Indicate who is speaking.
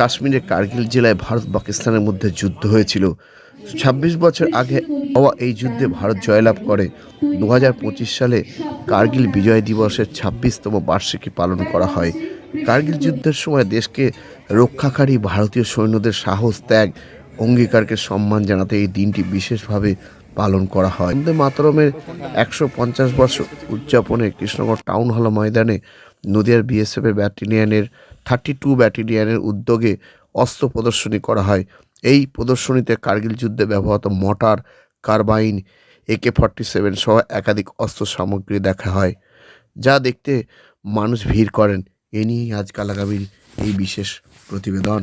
Speaker 1: কাশ্মীরের কার্গিল জেলায় ভারত পাকিস্তানের মধ্যে যুদ্ধ হয়েছিল। ছাব্বিশ বছর আগে হওয়া এই যুদ্ধে ভারত জয়লাভ করে। দু সালে কার্গিল বিজয় দিবসের ছাব্বিশতম বার্ষিকী পালন করা হয়। কার্গিল যুদ্ধের সময় দেশকে রক্ষাকারী ভারতীয় সৈন্যদের সাহস, ত্যাগ, অঙ্গীকারকে সম্মান জানাতে এই দিনটি বিশেষভাবে পালন করা হয়। বন্দে মাতরমের একশো পঞ্চাশ বর্ষ উদযাপনে কৃষ্ণগড় টাউন হল ময়দানে নদিয়ার বিএসএফের ব্যাটালিয়নের থার্টি টু ব্যাটালিয়নের উদ্যোগে অস্ত্র প্রদর্শনী করা হয়। এই প্রদর্শনীতে কার্গিল যুদ্ধে ব্যবহৃত mortar carbine AK forty seven সহ একাধিক অস্ত্র সামগ্রী দেখা হয়, যা দেখতে মানুষ ভিড় করেন। এ নিয়েই আজকাল আগামীর এই বিশেষ প্রতিবেদন।